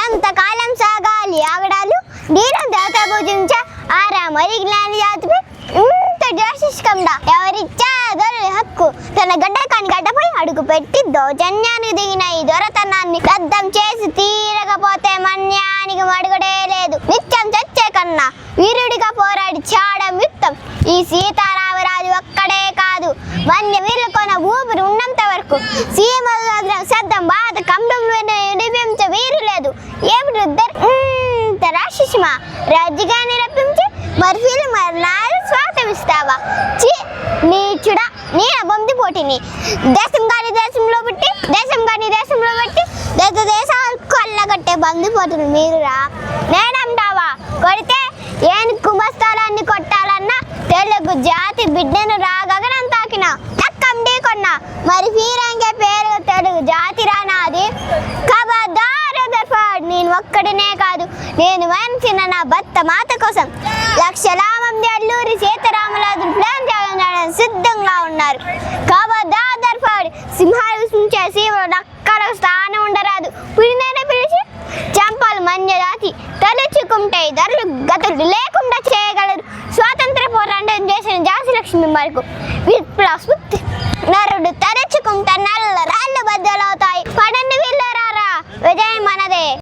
ఎంతకాలం సాగాలి ఆగడాలు? దీనం దేవత పూజించ ఆరా మరి జ్ఞాని జాతిపై ఇంత జోషిష్కండా ఎవరిచ్చా దొరల హక్కు. తన గడ్డ కాని గడ్డపై అడుగు పెట్టి దౌజన్యానికి దిగిన ఈ దొరతనాన్ని దద్దం చేసి తీరకపోతే మన్యానికి మడుగుడే లేదు. నిత్యం చచ్చే కన్నా వీరుడిగా పోరాడి చాడం యుక్తం ఈ సీతారామరాజు ఒక్కడే కాదు. వన్య వీరుల కొన ఊపిరి ఉన్నంత వరకు సీమల శబ్దం బాగా ఇంత రాక్షసిమా రాజుగా నిరపించి మర్ఫీలు మరణాలు స్వాగతిస్తావా చి నీచుడా నీ బొంది పోటీని. దేశం కాని దేశంలో పుట్టి దేశం కాని దేశంలో పెట్టి దేశ దేశాలు కొల్లగట్టే పోటీని మీరురా నేనంటావా కొడితే ఏను కుమస్తాలన్నీ కొట్టాలన్నా తెలుగు జాతి బిడ్డను రాగగనం తాకిన. చక్కం కొన్నా. మరి ఫీరంగే పేరు తెలుగు జాతి రానాది కబదారు దర్ఫాడ్ నేను ఒక్కడినే కాదు నేను వంచిన నా భర్త మాత కోసం లక్షల మంది అల్లూరి సీతారామరాజు ప్లాన్ చేయడానికి సిద్ధంగా ఉన్నారు. కాబట్టి దర్ఫాడ్ సింహాలు ఉంచే సీమలు అక్కడ స్థానం ఉండరాదు. పురినైనా పిలిచి చంపాలు మంజ దాచి తలుచుకుంటే ధరలు గతులు లేకుండా చేయగలరు. స్వాతంత్ర పోరాటం చేసిన జాసి లక్ష్మి వరకు విప్లవ స్ఫూర్తి